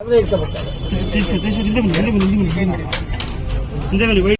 ತಿಳಿಸಿ ತಿಳಿಸಿ ಹಿಂದೆ ಬನ್ನಿ ಹಿಂದೆ ಬನ್ನಿ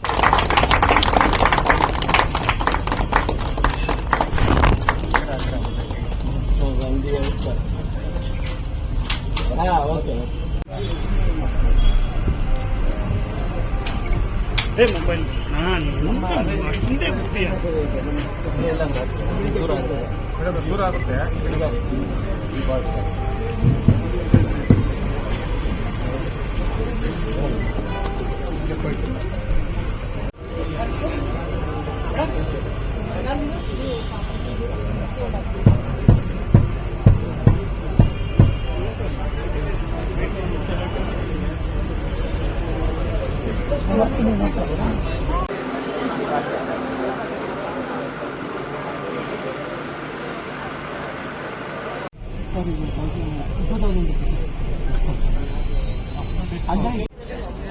안녕히 계세요.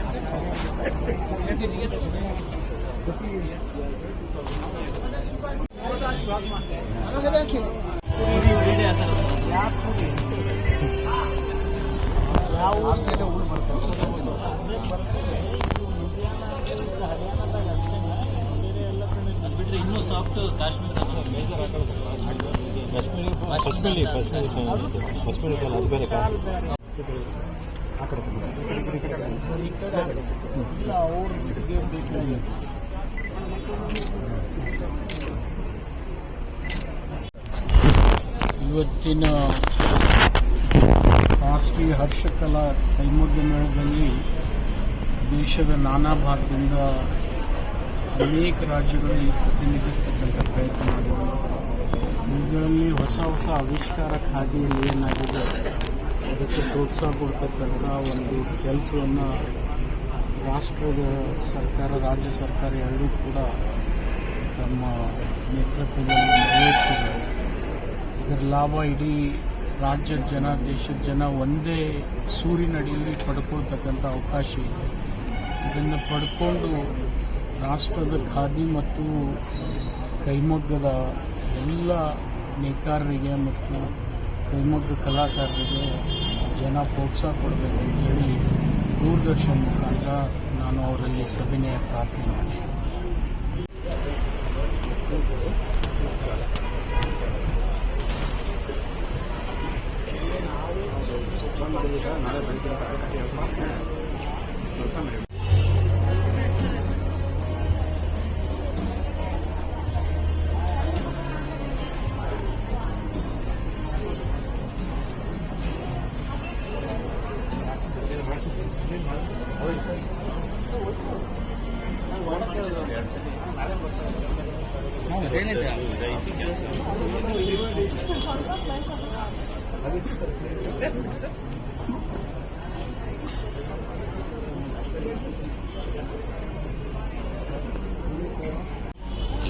ಇನ್ನೂ ಸಾಫ್ಟ್ ಕಾಶ್ಮೀರ ಕಾಶ್ಮೀರಿ ಕಾಶ್ಮೀರಿ ಕಾಶ್ಮೀರಿ ಅದು ಬೇರೆ ಇವತ್ತಿನ ಖಾಸಗಿ ಹರ್ಷಕಲಾ ಕೈಮಗ್ಗ ಮೇಳದಲ್ಲಿ ದೇಶದ ನಾನಾ ಭಾಗದಿಂದ ಅನೇಕ ರಾಜ್ಯಗಳಲ್ಲಿ ಪ್ರತಿನಿಧಿಸ್ತಕ್ಕಂಥ ಪ್ರಯತ್ನ ಮಾಡಿದ್ದಾರೆ ಇವುಗಳಲ್ಲಿ ಹೊಸ ಹೊಸ ಆವಿಷ್ಕಾರ ಖಾದಿಯಲ್ಲಿ ಏನಾಗಿದೆ? ಅದಕ್ಕೆ ಪ್ರೋತ್ಸಾಹ ಕೊಡ್ತಕ್ಕಂಥ ಒಂದು ಕೆಲಸವನ್ನು ರಾಷ್ಟ್ರದ ಸರ್ಕಾರ, ರಾಜ್ಯ ಸರ್ಕಾರ ಎರಡೂ ಕೂಡ ತಮ್ಮ ನೇತೃತ್ವದಲ್ಲಿ ನಿರ್ವಹಿಸಿದ್ದಾರೆ ಇದರ ಲಾಭ ಇಡೀ ರಾಜ್ಯದ ಜನ, ದೇಶದ ಜನ ಒಂದೇ ಸೂರಿನಡಿಯಲ್ಲಿ ಪಡ್ಕೊಳ್ತಕ್ಕಂಥ ಅವಕಾಶ ಇದೆ. ಇದನ್ನು ಪಡ್ಕೊಂಡು ರಾಷ್ಟ್ರದ ಖಾದಿ ಮತ್ತು ಕೈಮಗ್ಗದ ಎಲ್ಲ ನೇಕಾರರಿಗೆ ಮತ್ತು ಕೈಮಗ್ಗ ಕಲಾಕಾರರಿಗೆ ಜನ ಪ್ರೋತ್ಸಾಹ ಕೊಡಬೇಕು ಅಂತ ಹೇಳಿ ದೂರದರ್ಶನ ಮುಖಾಂತರ ನಾನು ಅವರಲ್ಲಿ ಸವಿನಯ ಪ್ರಾರ್ಥನೆ ಮಾಡಿ ये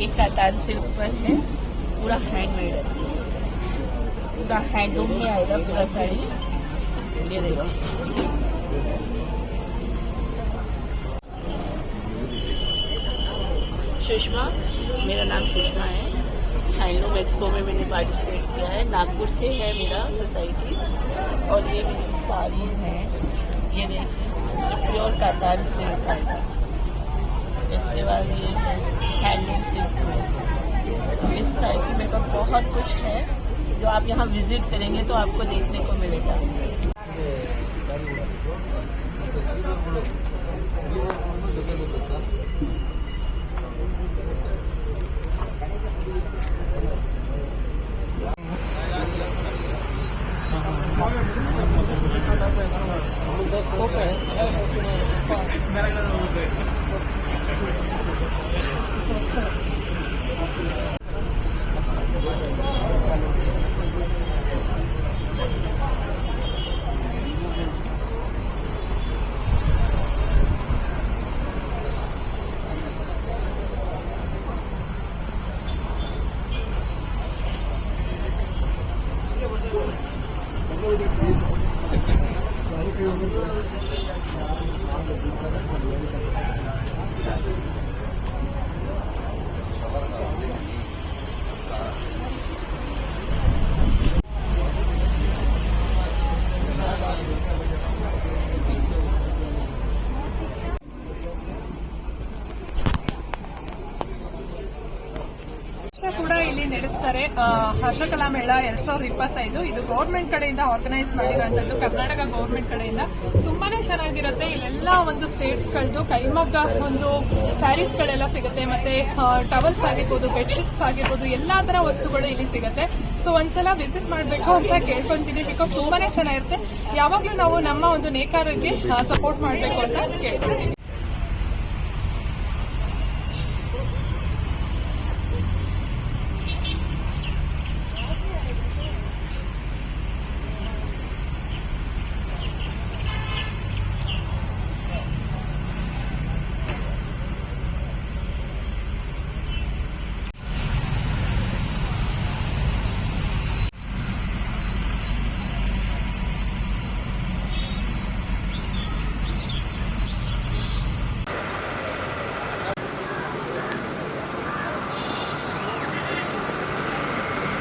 कातान सिल्क पर है, पूरा हैंडमेड है। पूरा हैंडलूम में आएगा पूरा साड़ी। ये देखो। सुषमा। मेरा नाम सुषमा है। हैंडलूम एक्सपो में मैंने पार्टिसिपेट किया है। नागपुर से है मेरा सोसाइटी और ये मेरी साड़ीज हैं। ये देखिए प्योर कातान सिल्क है। इसके बाद ये हैंडलूम सिल्क है। इस टाइप की मेरे बहुत कुछ है। जो आप यहाँ विज़िट करेंगे तो आपको देखने को मिलेगा। Okay. ಇಲ್ಲಿ ನಡೆಸ್ತಾರೆ. ಹರ್ಷಕಲಾ ಮೇಳ ಎರಡ್ ಸಾವಿರದ ಇಪ್ಪತ್ತೈದು. ಇದು ಗೌರ್ಮೆಂಟ್ ಕಡೆಯಿಂದ ಆರ್ಗನೈಸ್ ಮಾಡಿರೋಂಥದ್ದು ಕರ್ನಾಟಕ ಗೌರ್ಮೆಂಟ್ ಕಡೆಯಿಂದ ತುಂಬಾನೇ ಚೆನ್ನಾಗಿರುತ್ತೆ. ಇಲ್ಲೆಲ್ಲ ಒಂದು ಸ್ಟೇಟ್ಸ್ ಗಳದ್ದು ಕೈಮಗ್ಗ ಒಂದು ಸ್ಯಾರೀಸ್ ಗಳೆಲ್ಲ ಸಿಗುತ್ತೆ. ಮತ್ತೆ ಟವಲ್ಸ್ ಆಗಿರ್ಬೋದು ಬೆಡ್ಶೀಟ್ಸ್ ಆಗಿರ್ಬೋದು, ಎಲ್ಲಾ ತರ ವಸ್ತುಗಳು ಇಲ್ಲಿ ಸಿಗುತ್ತೆ. ಸೊ ಒಂದ್ಸಲ ವಿಸಿಟ್ ಮಾಡಬೇಕು ಅಂತ ಕೇಳ್ಕೊಂತೀನಿ. ಬಿಕಾಸ್ ತುಂಬಾನೇ ಚೆನ್ನಾಗಿರುತ್ತೆ. ಯಾವಾಗ್ಲೂ ನಾವು ನಮ್ಮ ಒಂದು ನೇಕಾರರಿಗೆ ಸಪೋರ್ಟ್ ಮಾಡಬೇಕು ಅಂತ ಕೇಳ್ಕೊಂತೀನಿ.